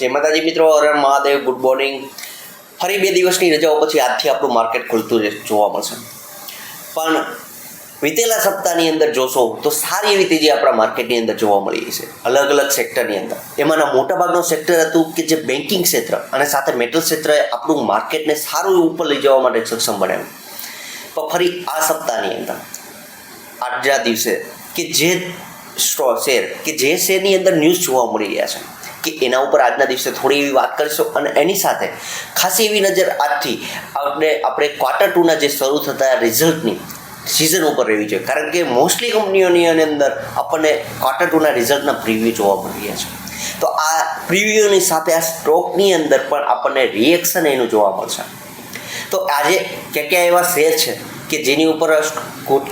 જય માતાજી મિત્રો અરે મહાદેવ ગુડ મોર્નિંગ ફરી બે દિવસની રજાઓ પછી આજથી આપણું માર્કેટ ખુલતું જોવા મળશે. પણ વીતેલા સપ્તાહની અંદર જોશો તો સારી એવી તેજી આપણા માર્કેટની અંદર જોવા મળી છે, અલગ અલગ સેક્ટરની અંદર. એમાંના મોટાભાગનો સેક્ટર હતું કે જે બેન્કિંગ ક્ષેત્ર અને સાથે મેટલ ક્ષેત્રએ આપણું માર્કેટને સારું એવું ઉપર લઈ જવા માટે સક્ષમ બનાવ્યું પણ ફરી આ સપ્તાહની અંદર, આજના દિવસે કે જે શેર કે જે શેરની અંદર ન્યૂઝ જોવા મળી રહ્યા છે. કે એના ઉપર આજના દિવસે થોડી એવી વાત કરીશું અને એની સાથે ખાસી એવી નજર આજથી આપણે આપણે ક્વાર્ટર ટુના જે શરૂ થતા રિઝલ્ટની સિઝન ઉપર રહેવી જોઈએ. કારણ કે મોસ્ટલી કંપનીઓની અંદર આપણને ક્વાર્ટર ટુના રિઝલ્ટના પ્રિવ્યૂ જોવા મળી રહ્યા છે. તો આ પ્રિવ્યૂની સાથે આ સ્ટોકની અંદર પણ આપણને રિએક્શન એનું જોવા મળશે. તો આજે ક્યાં ક્યાં એવા શેર છે કે જેની ઉપર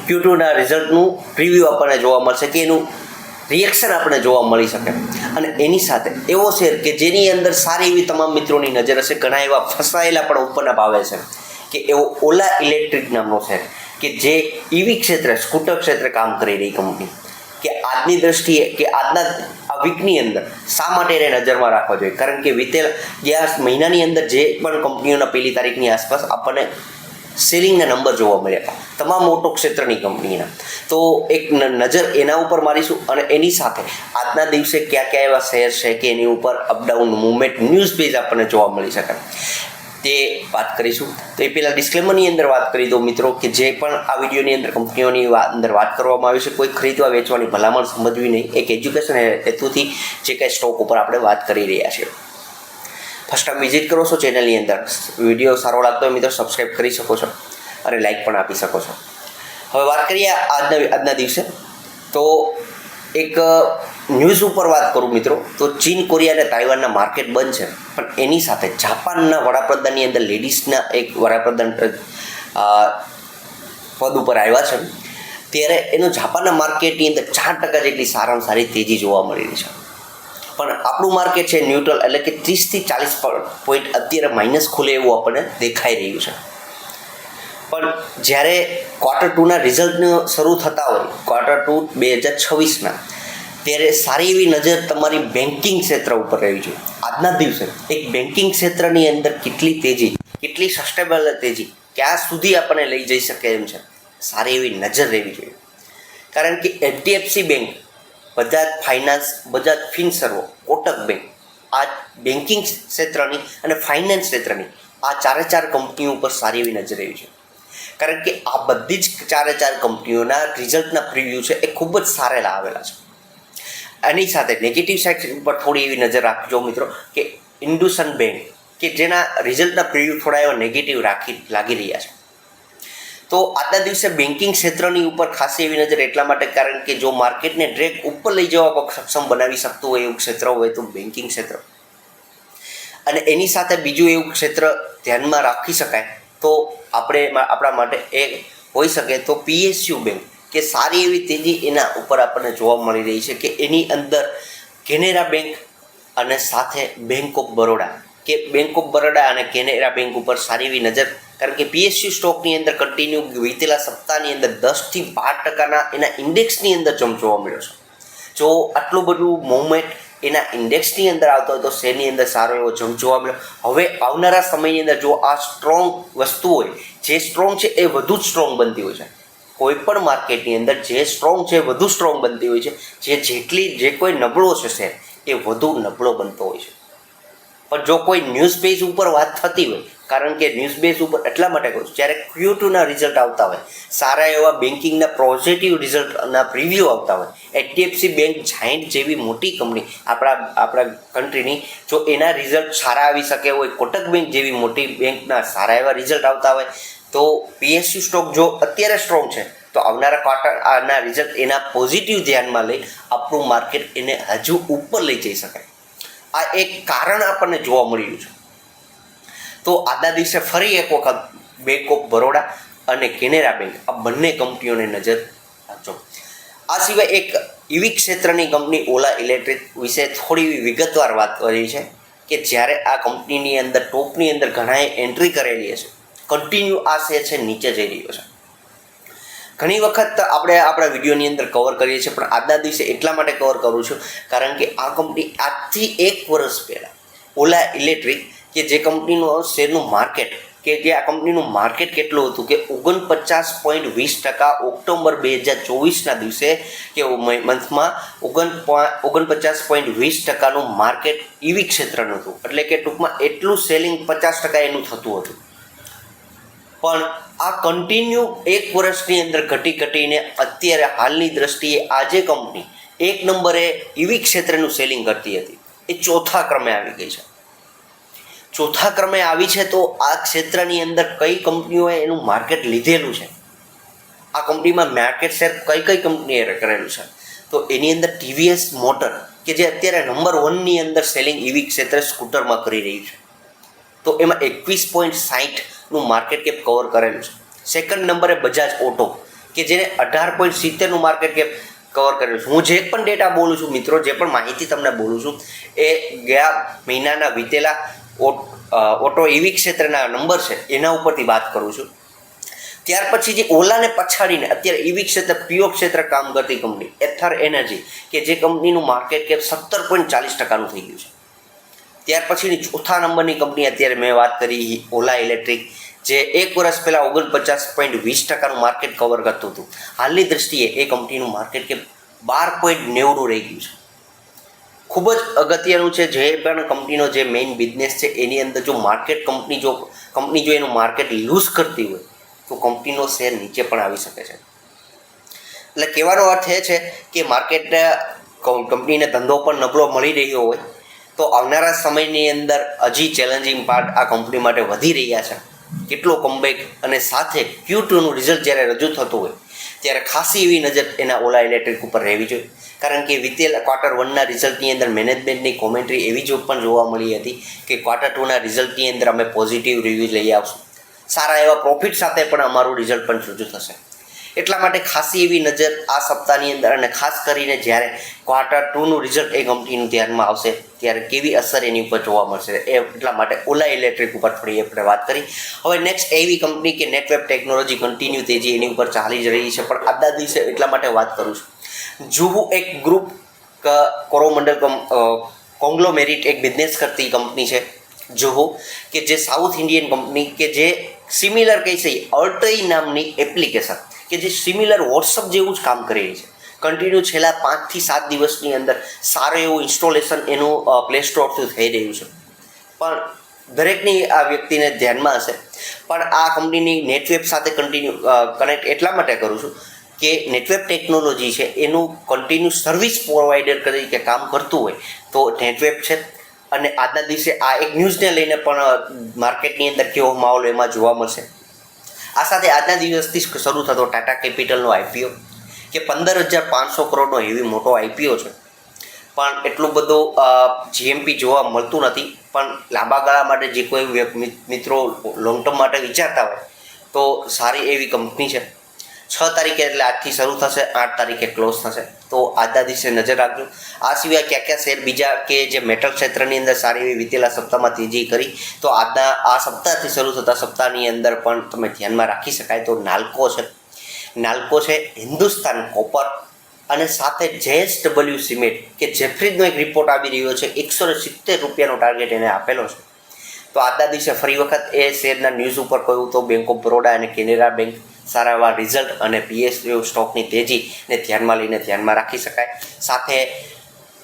ક્યુ ટુના રિઝલ્ટનું પ્રિવ્યૂ આપણને જોવા મળશે કે એનું રિએક્શન આપણે જોવા મળી શકે. અને એની સાથે એવો શેર કે જેની અંદર સારી એવી તમામ મિત્રોની નજર હશે. ઘણા એવા ફસાયેલા પણ ઉપરના ભાવે છે. કે એવો ઓલા ઇલેક્ટ્રિક નામનો શેર કે જે ઈવી ક્ષેત્રે, સ્કૂટર ક્ષેત્રે કામ કરી રહી કંપની કે આજની દ્રષ્ટિએ, કે આજના આ વીકની અંદર શા માટે એને નજરમાં રાખવા જોઈએ? કારણ કે વિતેલ ગયા મહિનાની અંદર જે પણ કંપનીઓના પહેલી તારીખની આસપાસ આપણને સેલિંગના નંબર જોવા મળ્યા. તમામ ઓટો ક્ષેત્રની કંપનીના. તો એક નજર એના ઉપર મારીશું અને એની સાથે આજના દિવસે કયા કયા એવા શેર છે કે એની ઉપર અપડાઉન મુવમેન્ટ ન્યૂઝ પેજ આપણને જોવા મળી શકે. તે વાત કરીશું. તો એ પહેલાં ડિસ્ક્લેમરની અંદર વાત કરી દો મિત્રો કે જે પણ આ વિડીયોની અંદર કંપનીઓની અંદર વાત કરવામાં આવી છે, કોઈ ખરીદવા વેચવાની ભલામણ સમજવી નહીં. એક એજ્યુકેશન હેતુથી જે કાંઈ સ્ટોક ઉપર આપણે વાત કરી રહ્યા છીએ. ફર્સ્ટ ટાઈમ વિઝિટ કરો છો ચેનલની અંદર. વીડિયો સારો લાગતો હોય મિત્રો સબસ્ક્રાઈબ કરી શકો છો અને લાઈક પણ આપી શકો છો. હવે વાત કરીએ આજના આજના દિવસે. તો એક ન્યૂઝ ઉપર વાત કરું મિત્રો. તો ચીન, કોરિયા અને તાઇવાનના માર્કેટ બંધ છે. પણ એની સાથે જાપાનના વડાપ્રધાનની અંદર લેડીઝના એક વડાપ્રધાન પદ ઉપર આવ્યા છે. ત્યારે એનું જાપાનના માર્કેટની અંદર ચાર ટકા જેટલી સારામાં સારી તેજી જોવા મળી રહી છે. પણ આપણું માર્કેટ છે ન્યુટ્રલ એટલે કે ત્રીસથી ચાલીસ પોઈન્ટ અત્યારે માઇનસ ખુલે એવું આપણને દેખાઈ રહ્યું છે. પણ જ્યારે ક્વાર્ટર ટુના રિઝલ્ટનું શરૂ થતા હોય ક્વાર્ટર ટુ બે હજાર છવ્વીસના ત્યારે સારી એવી નજર તમારી બેન્કિંગ ક્ષેત્ર ઉપર રહેવી જોઈએ આજના દિવસે એક બેન્કિંગ ક્ષેત્રની અંદર કેટલી તેજી, કેટલી સસ્ટેબલ તેજી, ક્યાં સુધી આપણને લઈ જઈ શકે એમ છે. સારી એવી નજર રહેવી જોઈએ. કારણ કે HDFC bank Bajaj finance, Bajaj ફિનસર્વો, Kotak bank. આ બેન્કિંગ ક્ષેત્રની અને ફાઇનાન્સ ક્ષેત્રની આ ચારે ચાર કંપનીઓ ઉપર સારી એવી નજર આવી છે. કારણ કે આ બધી જ ચારે ચાર કંપનીઓના રિઝલ્ટના પ્રિવ્યૂ છે એ ખૂબ જ સારેલા આવેલા છે. એની સાથે નેગેટિવ સાઇડ ઉપર થોડી એવી નજર રાખજો મિત્રો કે ઇન્ડુસન બેંક કે જેના રિઝલ્ટના પ્રિવ્યૂ થોડા એવા નેગેટિવ રાખી, લાગી રહ્યા છે. તો આજના દિવસે બેન્કિંગ ક્ષેત્રની ઉપર ખાસી એવી નજર એટલા માટે કારણ કે જો માર્કેટને ડ્રેક ઉપર લઈ જવા સક્ષમ બનાવી શકતું હોય એવું ક્ષેત્ર હોય તો બેન્કિંગ ક્ષેત્ર. અને એની સાથે બીજું એવું ક્ષેત્ર ધ્યાનમાં રાખી શકાય તો આપણે આપણા માટે એ હોઈ શકે તો પીએસયુ બેંક કે સારી એવી તેજી એના ઉપર આપણને જોવા મળી રહી છે કે એની અંદર કેનેરા બેંક અને સાથે બેંક ઓફ બરોડા કે બેંક ઓફ બરોડા અને કેનેરા બેંક ઉપર સારી એવી નજર કારણ કે પીએસયુ સ્ટોકની અંદર કન્ટિન્યુ વીતેલા સપ્તાહની અંદર દસથી બાર ટકાના એના ઇન્ડેક્સની અંદર જમ જોવા મળ્યો છે. જો આટલું બધું મૂવમેન્ટ એના ઇન્ડેક્સની અંદર આવતો હોય તો શેરની અંદર સારો એવો જમ જોવા મળ્યો. હવે આવનારા સમયની અંદર જો આ સ્ટ્રોંગ વસ્તુ હોય, જે સ્ટ્રોંગ છે એ વધુ જ સ્ટ્રોંગ બનતી હોય છે. કોઈ પણ માર્કેટની અંદર જે સ્ટ્રોંગ છે વધુ સ્ટ્રોંગ બનતી હોય છે. જે જેટલી, જે કોઈ નબળો છે શેર, એ વધુ નબળો બનતો હોય છે. પણ જો કોઈ ન્યૂઝ પેજ ઉપર વાત થતી હોય કારણ કે ન્યૂઝ બેઝ ઉપર એટલા માટે કહું છું, જ્યારે ક્યુ ટુના રિઝલ્ટ આવતા હોય, સારા એવા બેન્કિંગના પોઝિટિવ રિઝલ્ટના પ્રિવ્યૂ આવતા હોય એચડીએફસી બેંક જાયન્ટ જેવી મોટી કંપની આપણા આપણા કન્ટ્રીની જો એના રિઝલ્ટ સારા આવી શકે હોય, કોટક બેંક જેવી મોટી બેંકના સારા એવા રિઝલ્ટ આવતા હોય, તો પીએસયુ સ્ટોક જો અત્યારે સ્ટ્રોંગ છે, તો આવનારા ક્વાર્ટર આના રિઝલ્ટ એના પોઝિટિવ ધ્યાનમાં લઈ આપણું માર્કેટ એને હજુ ઉપર લઈ જઈ શકાય. આ એક કારણ આપણને જોવા મળ્યું છે. તો આદા દિવસે ફરી એક વખત બેંક ઓફ બરોડા અને કેનેરા બેંક, આ બંને કંપનીઓને નજર રાખજો. આ સિવાય એક ઈવી ક્ષેત્રની કંપની ઓલા ઇલેક્ટ્રિક વિશે થોડી વિગતવાર વાત કરી છે કે જ્યારે આ કંપનીની અંદર, ટોપની અંદર ઘણાએ એન્ટ્રી કરેલી હશે. કન્ટિન્યુ આ શેર છે, નીચે જઈ રહ્યો છે. ઘણી વખત આપણે આપણા વિડીયોની અંદર કવર કરીએ છીએ, પણ આજના દિવસે એટલા માટે કવર કરું છું કારણ કે આ કંપની આજથી એક વર્ષ પહેલાં ઓલા ઇલેક્ટ્રિક કે જે કંપનીનું શેરનું માર્કેટ કે જે આ કંપનીનું માર્કેટ કેટલું હતું કે ઓગણપચાસ પોઈન્ટ વીસ ટકા ઓક્ટોબર બે હજાર ચોવીસના દિવસે કે મંથમાં ઓગણ ઓગણપચાસ પોઈન્ટ વીસ ટકાનું માર્કેટ ઈવી ક્ષેત્રનું હતું. એટલે કે ટૂંકમાં એટલું સેલિંગ પચાસ ટકા એનું થતું હતું. પણ આ કન્ટિન્યુ એક વર્ષની અંદર ઘટી ઘટીને અત્યારે હાલની દ્રષ્ટિએ આજે કંપની એક નંબરે ઈવી ક્ષેત્રનું સેલિંગ કરતી હતી. એ ચોથા ક્રમે આવી ગઈ છે. ચોથા ક્રમે આવી છે તો આ ક્ષેત્રની અંદર કઈ કંપનીઓએ એનું માર્કેટ લીધેલું છે? આ કંપનીમાં માર્કેટ શેર કઈ કઈ કંપનીએ કરેલું છે? તો એની અંદર ટીવીએસ મોટર, કે જે અત્યારે નંબર વનની અંદર સેલિંગ ઈવી ક્ષેત્રે સ્કૂટરમાં કરી રહી છે. તો એમાં એકવીસ પોઈન્ટ સાહીઠનું માર્કેટ કેપ કવર કરેલું છે. સેકન્ડ નંબરે બજાજ ઓટો કે જેને અઢાર પોઈન્ટ સિત્તેરનું માર્કેટ કેપ કવર કરેલું છે. હું જે પણ ડેટા બોલું છું, મિત્રો, જે પણ માહિતી તમને બોલું છું, એ ગયા મહિનાના વીતેલા ઓટ- ઇવી ક્ષેત્રના નંબર છે, એના ઉપરથી વાત કરું છું. ત્યાર પછી જે ઓલાને પછાડીને અત્યારે ઇવી ક્ષેત્ર, પીઓ ક્ષેત્ર કામ કરતી કંપની, એથર એનર્જી, કે જે કંપનીનું માર્કેટ કેપ સત્તર પોઈન્ટ ચાલીસ ટકાનું થઈ ગયું છે. ત્યાર પછીની ચોથા નંબરની કંપની અત્યારે મેં વાત કરી ઓલા ઇલેક્ટ્રિક, જે એક વર્ષ પહેલાં ઓગણપચાસ પોઈન્ટ વીસ ટકાનું માર્કેટ કવર કરતું હતું. હાલની દ્રષ્ટિએ એ કંપનીનું માર્કેટ કેપ બાર પોઈન્ટ નેવડું રહી ગયું છે. ખૂબ જ અગત્યનું છે જે પણ કંપનીનો જે મેઇન બિઝનેસ છે, એની અંદર જો માર્કેટ કંપની જો કંપની જો એનું માર્કેટ લૂઝ કરતી હોય, તો કંપનીનો શેર નીચે પણ આવી શકે છે. એટલે કહેવાનો અર્થ એ છે કે માર્કેટ કંપનીને ધંધો પણ નબળો મળી રહ્યો હોય, તો આવનારા સમયની અંદર હજી ચેલેન્જિંગ પાર્ટ આ કંપની માટે વધી રહ્યા છે. કેટલો કમબેક અને સાથે ક્યુ ટુનું રિઝલ્ટ જ્યારે રજૂ થતું હોય, ત્યારે ખાસી એવી નજર એના ઓલા ઇલેક્ટ્રિક ઉપર રહેવી જોઈએ. કારણ કે વિતેલ ક્વાર્ટર વનના રિઝલ્ટની અંદર મેનેજમેન્ટની કોમેન્ટ્રી એવી જો પણ જોવા મળી હતી કે ક્વાર્ટર ટુના રિઝલ્ટની અંદર અમે પોઝિટિવ રિવ્યૂ લઈ આવશું. સારા એવા પ્રોફિટ સાથે પણ અમારું રિઝલ્ટ પણ રજૂ થશે. એટલા માટે ખાસી એવી નજર આ સપ્તાહની અંદર અને ખાસ કરીને જ્યારે ક્વાર્ટર ટુનું રિઝલ્ટ એ કંપનીનું ધ્યાનમાં આવશે, ત્યારે કેવી અસર એની ઉપર જોવા મળશે એ એટલા માટે ઓલા ઇલેક્ટ્રિક ઉપર થોડી આપણે વાત કરી. હવે નેક્સ્ટ એવી કંપની કે નેટવેબ ટેકનોલોજી કન્ટિન્યુ તેજી એની ઉપર ચાલી જ રહી છે, પણ આજના દિવસે એટલા માટે વાત કરું છું. જુહુ એક ગ્રુપ કોરોમંડલ કોંગ્લોમેરિટ એક બિઝનેસ કરતી કંપની છે, જુહુ, કે જે સાઉથ ઇન્ડિયન કંપની કે જે સિમિલર કહી છે અર્ટઈ નામની એપ્લિકેશન કે જે સિમિલર વોટ્સઅપ જેવું જ કામ કરી રહી છે. કન્ટિન્યુ છેલ્લા પાંચથી સાત દિવસની અંદર સારું એવું ઇન્સ્ટોલેશન એનું પ્લે સ્ટોરથી થઈ રહ્યું છે. પણ દરેકની આ વ્યક્તિને ધ્યાનમાં હશે. પણ આ કંપનીની નેટવેબ સાથે કન્ટિન્યુ કનેક્ટ એટલા માટે કરું છું કે નેટવેબ ટેકનોલોજી છે, એનું કન્ટિન્યુ સર્વિસ પ્રોવાઈડર તરીકે કામ કરતું હોય તો નેટવર્ક છે. અને આજના દિવસે આ એક ન્યૂઝને લઈને પણ માર્કેટની અંદર કેવો માહોલ એમાં જોવા મળશે. આ સાથે આજના દિવસથી શરૂ થતો ટાટા કેપિટલનો આઈપીઓ કે પંદર હજાર પાંચસો કરોડનો એવી મોટો આઈપીઓ છે. પણ એટલું બધું જીએમપી જોવા મળતું નથી. પણ લાંબા ગાળા માટે જે કોઈ મિત્રો લોંગ ટર્મ માટે વિચારતા હોય, તો સારી એવી કંપની છે. છ તારીખે એટલે આજથી શરૂ થશે, આઠ તારીખે ક્લોઝ થશે. તો આજના દિવસે નજર રાખજો. આ સિવાય કયા કયા શેર બીજા કે જે મેટલ ક્ષેત્રની અંદર સારી એવી વીતેલા સપ્તાહમાં તેજી કરી, તો આજના આ સપ્તાહથી શરૂ થતા સપ્તાહની અંદર પણ તમે ધ્યાનમાં રાખી શકાય તો નાલ્કો છે. નાલ્કો છે હિન્દુસ્તાન કોપર અને સાથે જેએસ ડબલ્યુ સિમેન્ટ, કે જેફ્રીજનો એક રિપોર્ટ આવી રહ્યો છે, એકસો ને સિત્તેર રૂપિયાનો ટાર્ગેટ એને આપેલો છે. તો આજના દિવસે ફરી વખત એ શેરના ન્યૂઝ ઉપર કહ્યું તો બેંક ઓફ બરોડા અને કેનેરા બેંક સારા એવા રિઝલ્ટ અને પીએસયુ સ્ટોકની તેજીને ધ્યાનમાં લઈને ધ્યાનમાં રાખી શકાય. સાથે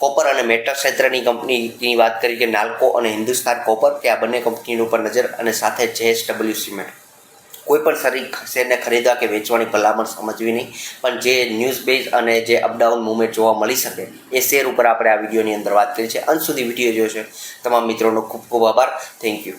કોપર અને મેટલ ક્ષેત્રની કંપનીની વાત કરી કે નાલ્કો અને હિન્દુસ્તાન કોપર કે આ બંને કંપનીની ઉપર નજર અને સાથે જેએસ ડબલ્યુ સિમેન્ટ કોઈપણ શરીર શેરને ખરીદવા કે વેચવાની ભલામણ સમજવી નહીં, પણ જે ન્યૂઝ બેઝ અને જે અપડાઉન મુવમેન્ટ જોવા મળી શકે, એ શેર ઉપર આપણે આ વિડીયોની અંદર વાત કરી છે. અંત સુધી વીડિયો છે. તમામ મિત્રોનો ખૂબ ખૂબ આભાર. Thank you